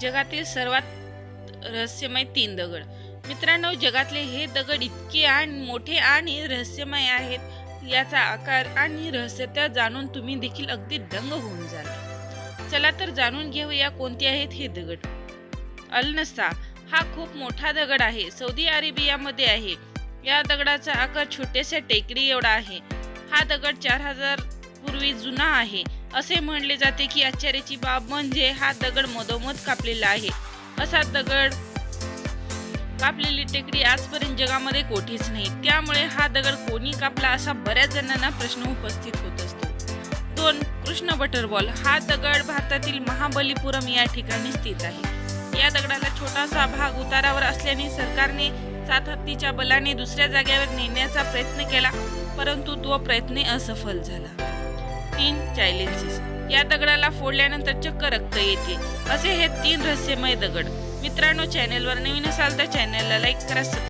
जगातील सर्वात रहस्यमय तीन दगड. मित्रांनो जगातले हे दगड इतके आणि मोठे आणि रहस्यमय आहेत याचा आकार आणि रहस्यता जाणून तुम्ही देखील अगदी दंग होऊन जाल. चला तर जाणून घेऊया कोणते आहेत हे दगड. अलनसा हा खूप मोठा दगड आहे. सौदी अरेबियामध्ये आहे. या दगडाचा आकार छोट्याशा टेकडी एवढा आहे. हा दगड चार हजार पूर्वी जुना आहे. असे म्हणले जाते की आश्चर्याची बाब म्हणजे हा दगड मधोमध कापलेला आहे. असा दगड कापलेली टेकडी आजपर्यंत जगामध्ये कोठीच नाही. त्यामुळे हा दगड कोणी कापला असा बऱ्याच जणांना प्रश्न उपस्थित होत असतो. दोन कृष्ण बटरबॉल. हा दगड भारतातील महाबलीपुरम या ठिकाणी स्थित आहे. या दगडाला छोटासा भाग उतारावर असल्याने सरकारने सात हत्तीच्या बलाने दुसऱ्या जागेवर नेण्याचा प्रयत्न केला परंतु तो प्रयत्न असफल झाला. तीन चायलेन्सिस या दगडाला फोडल्यानंतर चक्क रक्त येते. असे हे तीन रहस्यमय दगड. मित्रांनो चॅनेलवर नवीन असाल तर चॅनेलला लाईक करा